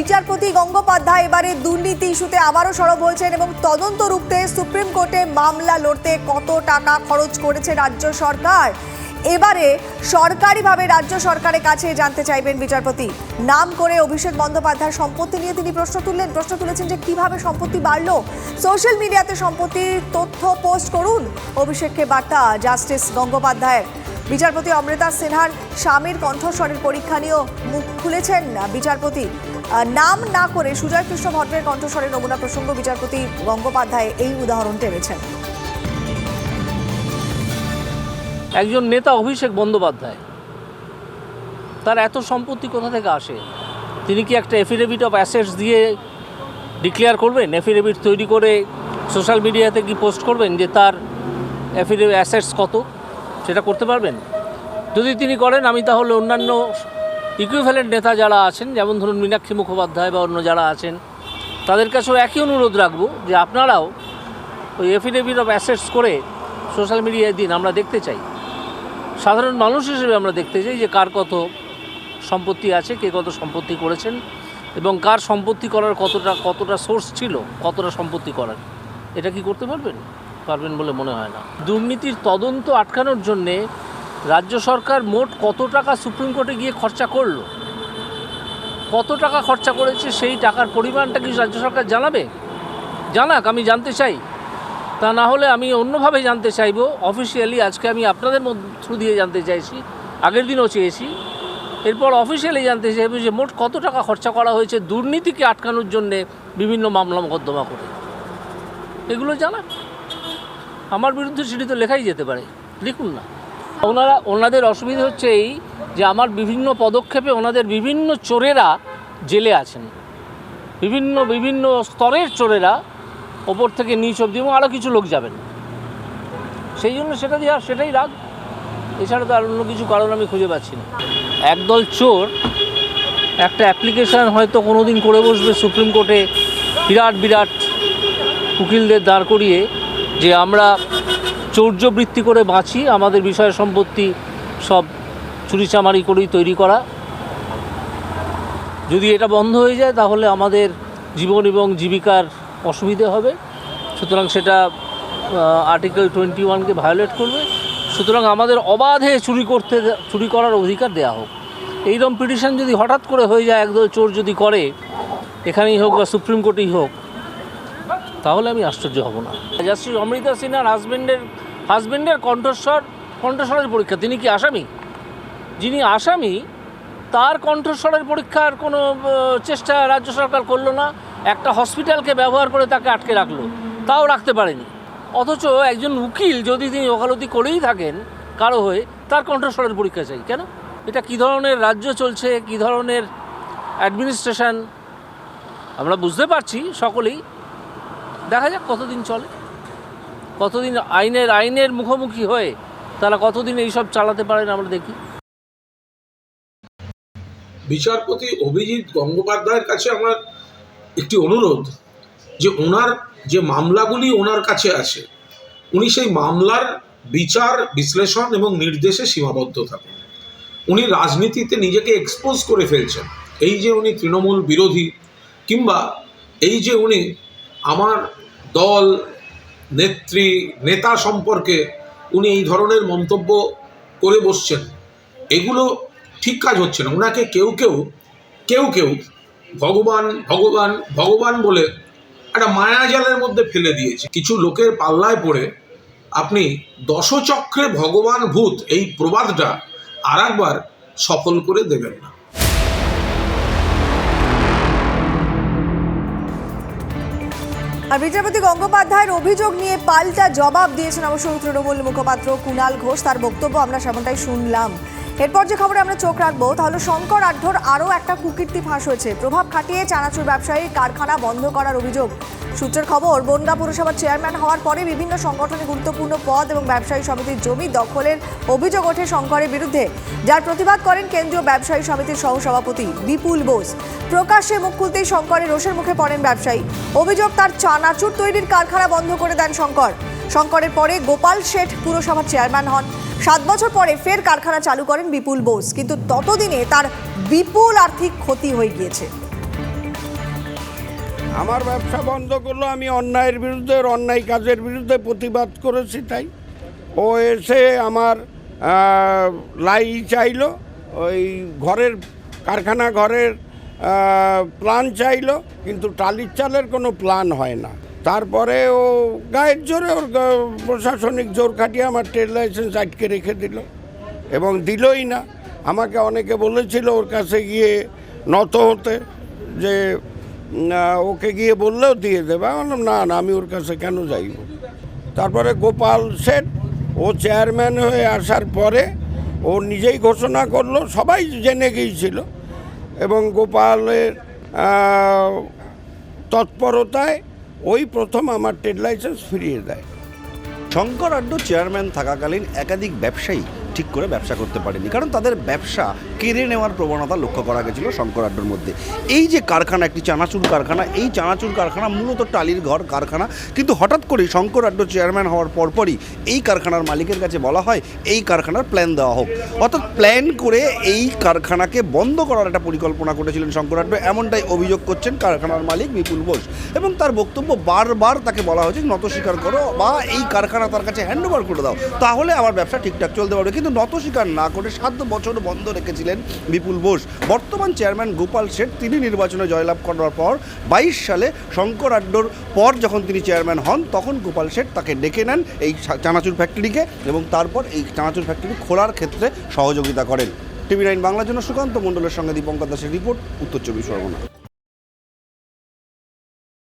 বিচারপতি গঙ্গোপাধ্যায় এবারে দুর্নীতি ইস্যুতে আবারও সরব হয়েছেন এবং তদন্ত রুখতে সুপ্রিম কোর্টে মামলা লড়তে কত টাকা খরচ করেছে রাজ্য সরকার? এবারে সরকারিভাবে রাজ্য সরকারের কাছে জানতে চাইবেন বিচারপতি। নাম করে অভিষেক বন্দ্যোপাধ্যায়ের সম্পত্তি নিয়ে তিনি প্রশ্ন তুললেন। প্রশ্ন তুলেছেন যে কীভাবে সম্পত্তি বাড়লো? সোশ্যাল মিডিয়াতে সম্পত্তির তথ্য পোস্ট করুন। অভিষেককে বার্তা, জাস্টিস গঙ্গোপাধ্যায়ের। বিচারপতি অমৃতা সিনহার স্বামীর কণ্ঠস্বরের পরীক্ষা নিয়েও মুখ খুলেছেন বিচারপতি। নাম না করে সুজয় কৃষ্ণ ভট্টের কণ্ঠস্বরের নমুনা প্রসঙ্গ বিচারপতি গঙ্গোপাধ্যায় এই উদাহরণ টেনেছেন। একজন নেতা অভিষেক বন্দ্যোপাধ্যায়, তার এত সম্পত্তি কোথা থেকে আসে? তিনি কি একটা এফিডেভিট অফ অ্যাসেটস দিয়ে ডিক্লেয়ার করবেন? এফিডেভিট তৈরি করে সোশ্যাল মিডিয়াতে কি পোস্ট করবেন যে তার এফিডেভিট অ্যাসেটস কত? সেটা করতে পারবেন? যদি তিনি করেন, আমি তাহলে অন্যান্য ইকুইভ্যালেন্ট নেতা যারা আছেন, যেমন ধরুন মীনাক্ষী মুখোপাধ্যায় বা অন্য যারা আছেন, তাদের কাছেও একই অনুরোধ রাখব যে আপনারাও ওই এফিডেভিট অফ অ্যাসেটস করে সোশ্যাল মিডিয়ায় দিন, আমরা দেখতে চাই। সাধারণ মানুষ হিসেবে আমরা দেখতে চাই যে কার কত সম্পত্তি আছে, কে কত সম্পত্তি করেছেন এবং কার সম্পত্তি করার কতটা কতটা সোর্স ছিল, কতটা সম্পত্তি করার। এটা কি করতে পারবেন? পারবেন বলে মনে হয় না। দুর্নীতির তদন্ত আটকানোর জন্যে রাজ্য সরকার মোট কত টাকা সুপ্রিম কোর্টে গিয়ে খরচা করল? কত টাকা খরচা করেছে, সেই টাকার পরিমাণটা কি রাজ্য সরকার জানাবে? জানাক, আমি জানতে চাই। তা না হলে আমি অন্যভাবে জানতে চাইব। অফিসিয়ালি আজকে আমি আপনাদের থ্রু দিয়ে জানতে চাইছি, আগের দিনও চেয়েছি। এরপর অফিসিয়ালি জানতে চাইব যে মোট কত টাকা খরচা করা হয়েছে দুর্নীতিকে আটকানোর জন্যে বিভিন্ন মামলা মোকদ্দমা করে। এগুলো জানা আমার বিরুদ্ধে সেটি তো লেখাই যেতে পারে, লিখুন না। ওনারা, ওনাদের অসুবিধা হচ্ছে এই যে আমার বিভিন্ন পদক্ষেপে ওনাদের বিভিন্ন চোরেরা জেলে আছেন। বিভিন্ন বিভিন্ন স্তরের চোরেরা ওপর থেকে নিচ অব্দি এবং আরও কিছু লোক যাবেন। সেই জন্য সেটা দিয়ে আর সেটাই রাগ। এছাড়া তো আর অন্য কিছু কারণ আমি খুঁজে পাচ্ছি না। একদল চোর একটা অ্যাপ্লিকেশান হয়তো কোনো দিন করে বসবে সুপ্রিম কোর্টে বিরাট বিরাট উকিলদের দাঁড় করিয়ে যে আমরা চৌর্যবৃত্তি করে বাঁচি, আমাদের বিষয় সম্পত্তি সব চুরিচামারি করেই তৈরি করা। যদি এটা বন্ধ হয়ে যায়, তাহলে আমাদের জীবন এবং জীবিকার অসুবিধে হবে। সুতরাং সেটা আর্টিকেল টোয়েন্টি ওয়ানকে ভায়োলেট করবে। সুতরাং আমাদের অবাধে চুরি করতে, চুরি করার অধিকার দেওয়া হোক। এইরকম পিটিশন যদি হঠাৎ করে হয়ে যায়, একদল চোর যদি করে, এখানেই হোক বা সুপ্রিম কোর্টেই হোক তাহলে আমি আশ্চর্য হব না। জাস্টিস অমৃতা সিনহার হাজবেন্ডের হাজবেন্ডের কণ্ঠস্বর, কণ্ঠস্বরের পরীক্ষা, তিনি কি আসামি? যিনি আসামি, তার কণ্ঠস্বরের পরীক্ষার কোনো চেষ্টা রাজ্য সরকার করল না। একটা হসপিটালকে ব্যবহার করে তাকে আটকে রাখল। তাও রাখতে পারেনি। অথচ একজন উকিল যদি তিনি ওকালতি করেই থাকেন, কারও হয়ে, তার কণ্ঠস্বরের পরীক্ষা চাই। কেন? এটা কী ধরনের রাজ্য চলছে? কী ধরনের অ্যাডমিনিস্ট্রেশন আমরা বুঝতে পারছি, সকলেই দেখা যাক কতদিন চলে। কতদিন আইনের আইনের মুখোমুখি হয়ে তারা কতদিন এইসব চালাতে পারেন আমরা দেখি। বিচারপতি অভিজিৎ গঙ্গোপাধ্যায়ের কাছে আমার একটি অনুরোধ, যে ওনার যে মামলাগুলি ওনার কাছে আছে, উনি সেই মামলার বিচার, বিশ্লেষণ এবং নির্দেশে সীমাবদ্ধ থাকেন। উনি রাজনীতিতে নিজেকে এক্সপোজ করে ফেলছেন। এই যে উনি তৃণমূল বিরোধী, কিংবা এই যে উনি আমার দল, নেত্রী, নেতা সম্পর্কে উনি এই ধরনের মন্তব্য করে বসছেন। এগুলো ঠিক কাজ হচ্ছে না। ওনাকে কেউ কেউ কেউ কেউ ভগবান ভগবান ভগবান বলে একটা মায়াজালের মধ্যে ফেলে দিয়েছে। কিছু লোকের পাল্লায় পড়ে আপনি দশচক্রে ভগবান ভূত এই প্রবাদটা আর একবার সফল করে দেবেন না। আর বিচারপতি গঙ্গোপাধ্যায়ের অভিযোগ নিয়ে পাল্টা জবাব দিয়েছেন অবশ্য তৃণমূল মুখপাত্র কুণাল ঘোষ। তার বক্তব্য আমরা সেমনটাই শুনলাম। এরপর যে খবরে আমরা চোখ রাখব, তাহলে শঙ্কর আঢ্যর আরও একটা কুকীর্তি ফাঁস হয়েছে। প্রভাব খাটিয়ে চানাচুর ব্যবসায়ীর কারখানা বন্ধ করার অভিযোগ। সূত্রের খবর, বনগা পুরসভার চেয়ারম্যান হওয়ার পরে বিভিন্ন সংগঠনে গুরুত্বপূর্ণ পদ এবং ব্যবসায়ী সমিতির জমি দখলের অভিযোগ ওঠে শঙ্করের বিরুদ্ধে। যার প্রতিবাদ করেন কেন্দ্রীয় ব্যবসায়ী সমিতির সহসভাপতি বিপুল বোস। প্রকাশ্যে মুখ খুলতেই শঙ্করের রোষের মুখে পড়েন ব্যবসায়ী। অভিযোগ তার চানাচুর তৈরির কারখানা বন্ধ করে দেন শঙ্কর। শঙ্করের পরে গোপাল শেঠ পুরসভার চেয়ারম্যান হন। সাত বছর পরে ফের কারখানা চালু করেন বিপুল বোস, কিন্তু ততদিনে তার বিপুল আর্থিক ক্ষতি হয়ে গিয়েছে। আমার ব্যবসা বন্ধ করল, আমি অন্যায়ের বিরুদ্ধে, অন্যায় কাজের বিরুদ্ধে প্রতিবাদ করেছি তাই। ও এসে আমার লাই চাইলো, ওই ঘরের কারখানা ঘরের প্ল্যান চাইলো, কিন্তু টালির চালের কোনো প্ল্যান হয় না। তারপরে ও গায়ের জোরে ওর প্রশাসনিক জোর খাটিয়ে আমার ট্রেড লাইসেন্স আটকে রেখে দিল। এবং দিলই না। আমাকে অনেকে বলেছিল ওর কাছে গিয়ে নত হতে যে ওকে গিয়ে বললেও দিয়ে দেবে। বললাম, না না, আমি ওর কাছে কেন যাইব? তারপরে গোপাল শেঠ ও চেয়ারম্যান হয়ে আসার পরে ও নিজেই ঘোষণা করল, সবাই জেনে গিয়েছিল। এবং গোপালের তৎপরতায় ওই প্রথম আমার ট্রেড লাইসেন্স ফিরিয়ে দেয়। শঙ্কর আড্ডু চেয়ারম্যান থাকাকালীন একাধিক ব্যবসায়ী ঠিক করে ব্যবসা করতে পারেনি। কারণ তাদের ব্যবসা কেড়ে নেওয়ার প্রবণতা লক্ষ্য করা গেছিল শঙ্কর আড্ডর মধ্যে। এই যে কারখানা, একটি চানাচুর কারখানা, এই চানাচুর কারখানা মূলত টালির ঘর কারখানা। কিন্তু হঠাৎ করেই শঙ্কর আড্ড চেয়ারম্যান হওয়ার পরপরই এই কারখানার মালিকের কাছে বলা হয়, এই কারখানার প্ল্যান দেওয়া হোক। অর্থাৎ প্ল্যান করে এই কারখানাকে বন্ধ করার একটা পরিকল্পনা করেছিলেন শঙ্কর আড্ড। এমনটাই অভিযোগ করছেন কারখানার মালিক বিপুল বোস এবং তার বক্তব্য বারবার তাকে বলা হয়েছে নত স্বীকার করো বা এই কারখানা তার কাছে হ্যান্ড ওভার করে দাও। তাহলে আমার ব্যবসা ঠিকঠাক চলতে পারবে। কিন্তু নত স্বীকার না করে সাত বছর বন্ধ রেখেছিলেন বিপুল বোস। বর্তমান চেয়ারম্যান গোপাল শেঠ, তিনি নির্বাচনে জয়লাভ করার পর বাইশ সালে শঙ্কর আড্ডর পর যখন তিনি চেয়ারম্যান হন, তখন গোপাল শেঠ তাকে ডেকে নেন এই চানাচুর ফ্যাক্টরিকে এবং তারপর এই চানাচুর ফ্যাক্টরি খোলার ক্ষেত্রে সহযোগিতা করেন। টিভি নাইন বাংলার জন্য সুকান্ত মণ্ডলের সঙ্গে দীপঙ্কর দাসের রিপোর্ট, উত্তর চব্বিশ পরগনা।